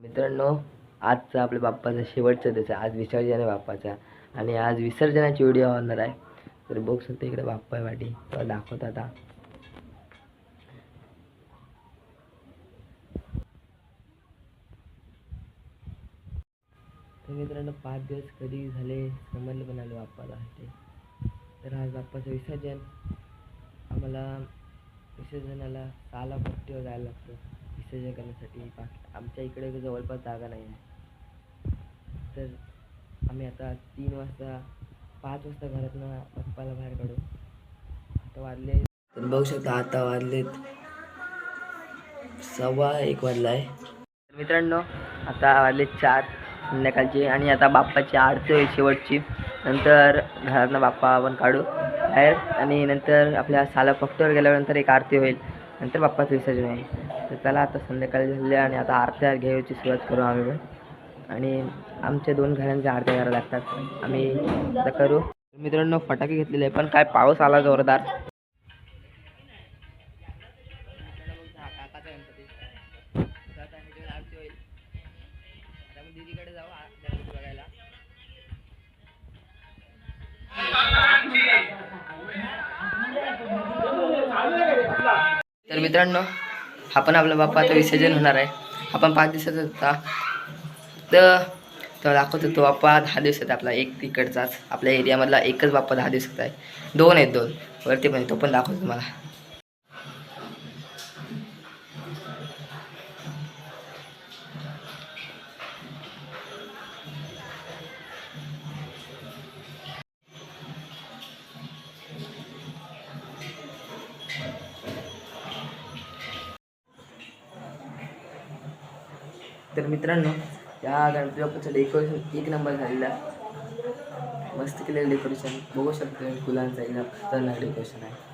मित्रांनो आजचा आपल्या बाप्पाचा शेवटचा दिवस आहे. आज विसर्जन आहे बाप्पाचा. आणि आज विसर्जनाची व्हिडिओ होणार आहे. तर बघ शकतो इकडे बाप्पा आहे वाटी. तुला दाखवत आता. तर मित्रांनो पाच दिवस कधी झाले समजलं पण आले बाप्पाला ते तर आज बाप्पाचं विसर्जन. आम्हाला विसर्जनाला सहाला पट्टीवर जायला लागतं. विसर्जन करण्यासाठी बाकी आमच्या इकडे जवळपास जागा नाही आहे. तर आम्ही आता तीन वाजता पाच वाजता घरातनं पप्पाला बाहेर काढू. आता वाजले. तर बघू शकता आता वाजलेत सव्वा एक वाजला आहे मित्रांनो आता वाजले चार संध्याकाळची आणि आता बाप्पाची आरती होईल शेवटची. नंतर घरातनं बाप्पा आपण काढू बाहेर आणि नंतर आपल्या साला पक्टवर गेल्यानंतर एक आरती होईल. नंतर बाप्पाचं विसर्जन होईल. तर चला आता संध्याकाळी झाले आणि आता आरत्या घ्यायची सुरुवात करू आम्ही पण. आणि आमच्या दोन घरांच्या आरत्या घ्यायला लागतात. आम्ही आता करू. मित्रांनो फटाके घेतलेले पण काय पाऊस आला जोरदार. तर मित्रांनो आपण आपला बाप्पा आता विसर्जन होणार आहे. आपण पाच दिवसाचा होता. तर तो दाखवतो तो बाप्पा दहा दिवसाचा आपला एक तिकडचाच आपल्या एरियामधला एकच बाप्पा दहा दिवसाचा आहे. दोन आहेत दोन. वरती पण तो पण दाखवतो तुम्हाला. तर मित्रांनो या गणपती बाप्पाचं डेकोरेशन एक नंबर झालेलं. आहे मस्त केलेलं डेकोरेशन बघू शकतो तुम्ही फुलांचं एकदम खतरनाक डेकोरेशन आहे.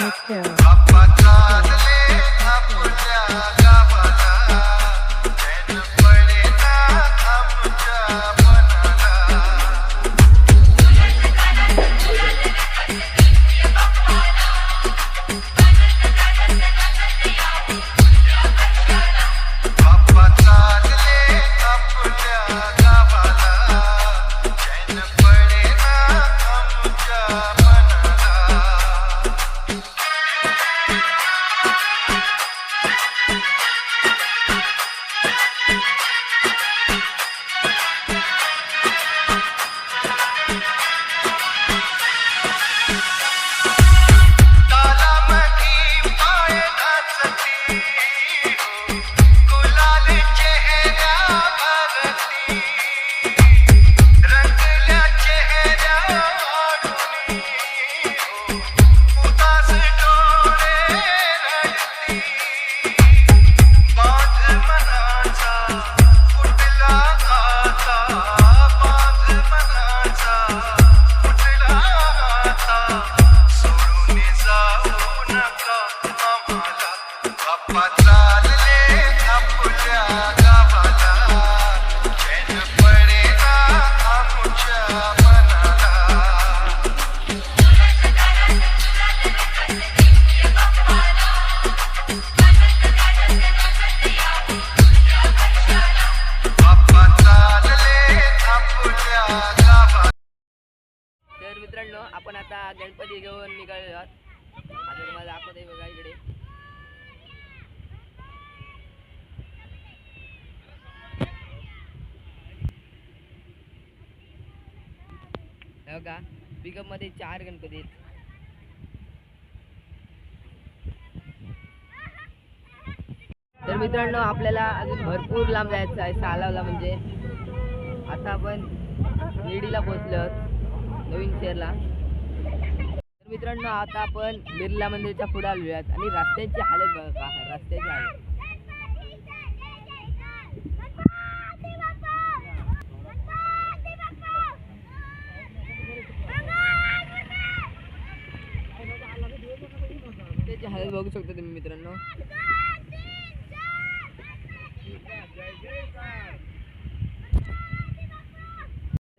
Thank you. का बघा पिकअपमध्ये चार गणपती आहेत. तर मित्रांनो आपल्याला अजून भरपूर लांब जायचं आहे सालावला म्हणजे. आता आपण निडीला पोहोचलो नवीन शहरला तर मित्रांनो आता आपण बिर्ला मंदिरच्या पुढे आलो आहोत आणि रस्त्याची हालत बघा रस्त्याची हालत रस्त्याची हालत बघू शकता तुम्ही मित्रांनो.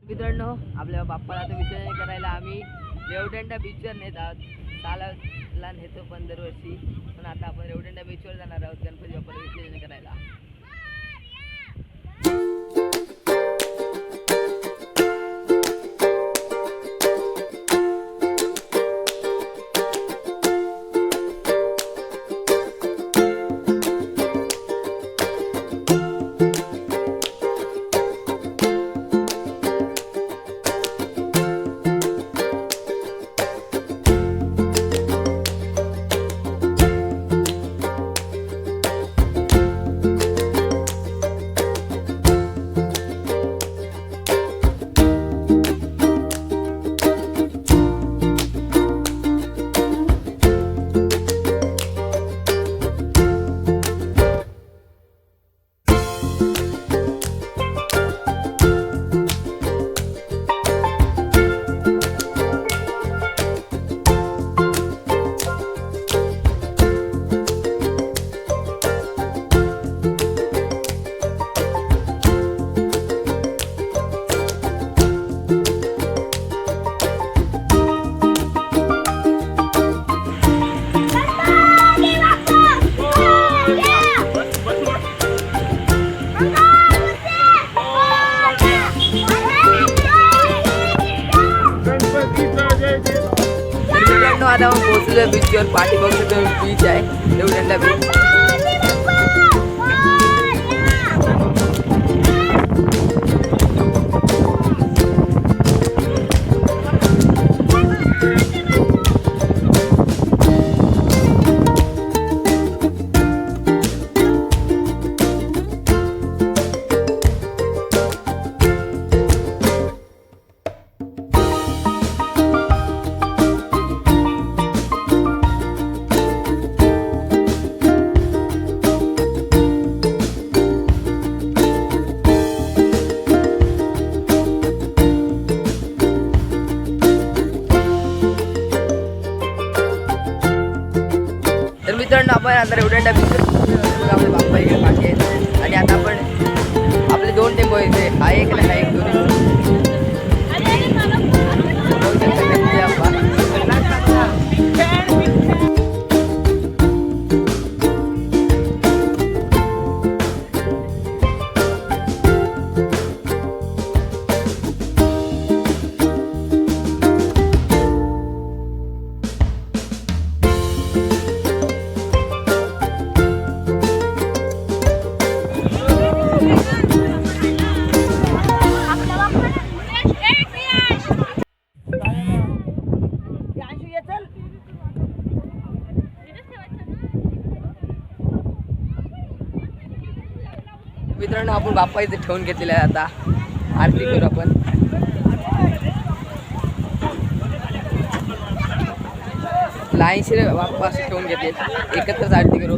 मित्रांनो आपल्या बाप्पाला आता विसर्जन करायला आम्ही. रेवदंडा बीचवर नेत आहोत सालाला नेतो पण दरवर्षी. पण आता आपण रेवदंडा बीचवर जाणार आहोत गणपती बाप्पाला विसर्जन करायला. तर मित्रांनो आता आपण पोहोचलो बीचवर पाठी बघू शकतो बीच आहे रेवदंडा बीच तर मित्रांनो आपण बाप्पा इथे ठेवून घेतलेला आहे आता. आरती करू आपण. लाईनशीर बाप्पा असे ठेवून घेतले एकत्रच आरती करू.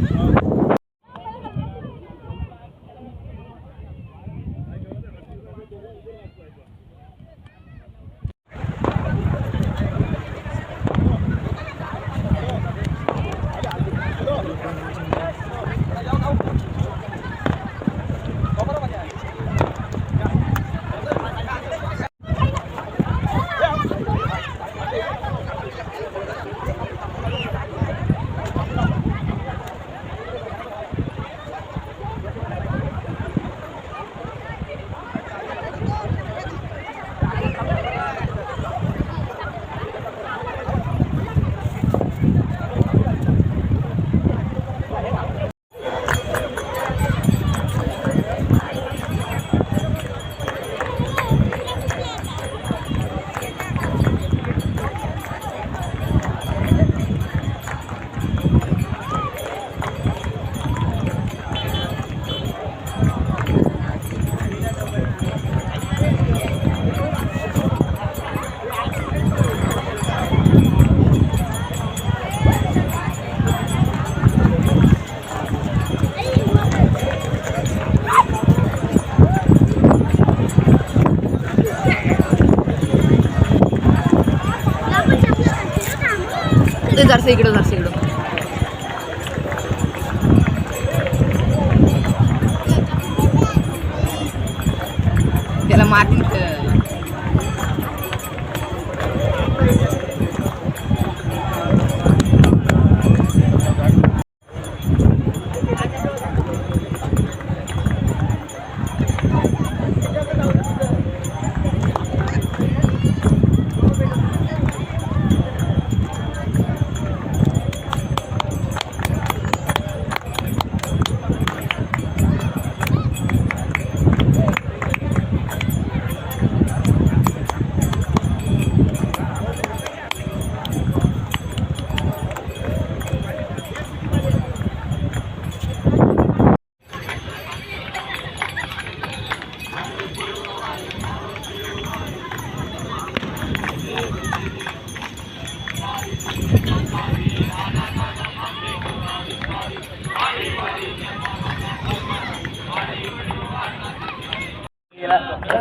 जरसे इकडं जरसे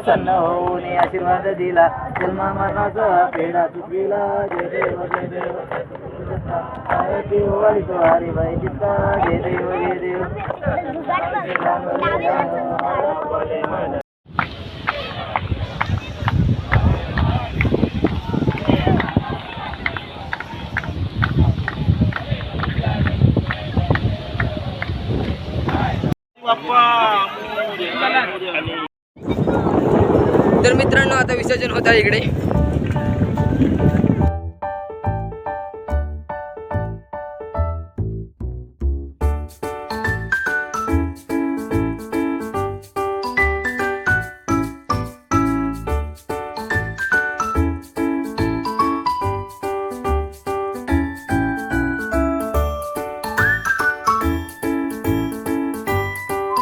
प्रसन्न होऊन आशीर्वाद दिला. जन्मा मरणाचा पेढा चुकविला जय देव जय देव. आरती हरी बाई चित्ता जय देव जय देव. तर मित्रांनो इकडे.